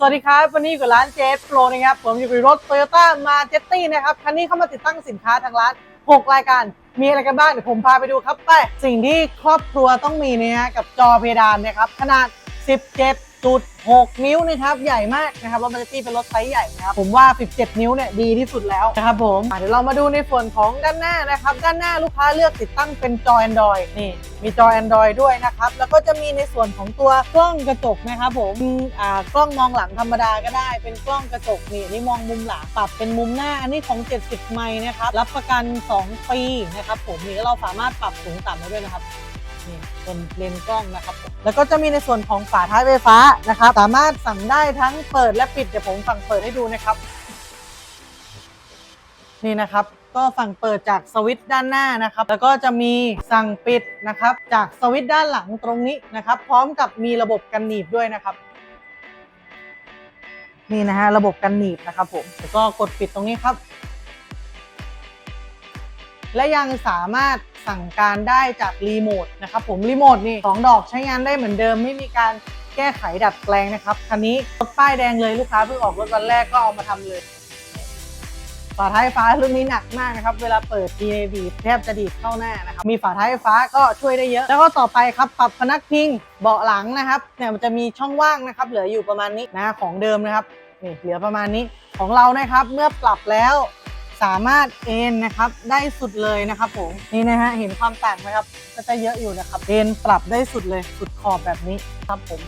สวัสดีครับ วันนี้อยู่กับร้านเจสโปรนะครับ ผมอยู่กับรถ Toyota m a j e t i นะครับ คันนี้เข้ามาติดตั้งสินค้าทางร้าน 6 รายการ มีอะไรกันบ้าง เดี๋ยวผมพาไปดูครับ ไป สิ่งที่ครอบครัวต้องมีเนี่ยกับจอเพดานนะครับ ขนาด 17.6 นิ้วนะครับ ใหญ่มากนะครับรถมาเจตี้เป็นรถไซส์ใหญ่นะครับ ผมว่า 17 นิ้วเนี่ยดีที่สุดแล้วนะครับผมเดี๋ยวเรามาดูในส่วนของด้านหน้านะครับ ด้านหน้าลูกค้าเลือกติดตั้งเป็นจอ Android นี่มีจอ Android ด้วยนะครับ แล้วก็จะมีในส่วนของตัวกล้องกระจกนะครับผมอ่ากล้องมองหลังธรรมดาก็ได้ เป็นกล้องกระจกนี่นี่มองมุมหลังปรับเป็นมุมหน้า อันนี้ของ 70 ไมล์นะครับ รับประกัน 2 ปีนะครับผมนี่เราสามารถปรับสูงต่ำได้ด้วยนะครับ นี่บนเลนส์กล้องนะครับผมแล้วก็จะมีในส่วนของฝาท้ายไฟฟ้านะครับ สามารถสั่งได้ทั้งเปิดและปิด เดี๋ยวผมฝั่งเปิดให้ดูนะครับ นี่นะครับ ก็ฝั่งเปิดจากสวิตช์ด้านหน้านะครับ แล้วก็จะมีสั่งปิดนะครับ จากสวิตช์ด้านหลังตรงนี้นะครับ พร้อมกับมีระบบกันหนีบด้วยนะครับนี่นะฮะระบบกันหนีบนะครับผมแล้วก็กดปิดตรงนี้ครับ และยังสามารถ สั่งการได้จากรีโมทนะครับผมรีโมทนี่สองดอกใช้งานได้เหมือนเดิม ไม่มีการแก้ไขดัดแปลงนะครับคันนี้รถป้ายแดงเลยลูกค้าเพิ่งออกรถวันแรกก็เอามาทำเลยฝาท้ายฟ้ารุ่นนี้หนักมากนะครับ เวลาเปิดทีดีแทบจะดีดเข้าหน้านะครับ มีฝาท้ายฟฟ้าก็ช่วยได้เยอะ แล้วก็ต่อไปครับ ปรับพนักพิงเบาะหลังนะครับเนี่ยมันจะมีช่องว่างนะครับ เหลืออยู่ประมาณนี้นะของเดิมนะครับนี่เหลือประมาณนี้ของเรานะครับ เมื่อปรับแล้ว สามารถเอนนะครับได้สุดเลยนะครับผมนี่นะฮะเห็นความต่างไหมครับก็จะเยอะอยู่นะครับเอนปรับได้สุดเลยสุดขอบแบบนี้ครับผม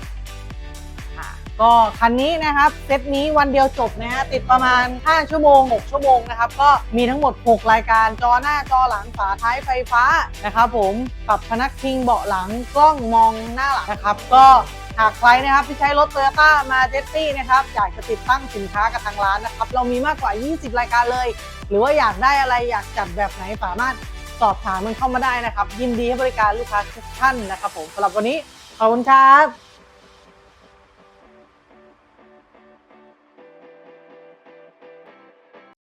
ก็คันนี้นะครับเซตนี้วันเดียวจบนะฮะติดประมาณ 5 ชั่วโมง 6 ชั่วโมงนะครับก็มีทั้งหมด 6 รายการจอหน้าจอหลังฝาท้ายไฟฟ้านะครับผมปรับพนักพิงเบาะหลังกล้องมองหน้าหลังนะครับ ก็ หากใครนะครับที่ใช้รถ Toyota m a j e t i นะครับอยากจะติดตั้งสินค้ากับทางร้านนะครับ เรามีมากกว่า 20 รายการเลย หรือว่าอยากได้อะไรอยากจัดแบบไหนสามารถสอบถามมันเข้ามาได้นะครับ ยินดีให้บริการลูกค้าทุกท่านนะครับผมสำหรับวันนี้ขอบคุณครับ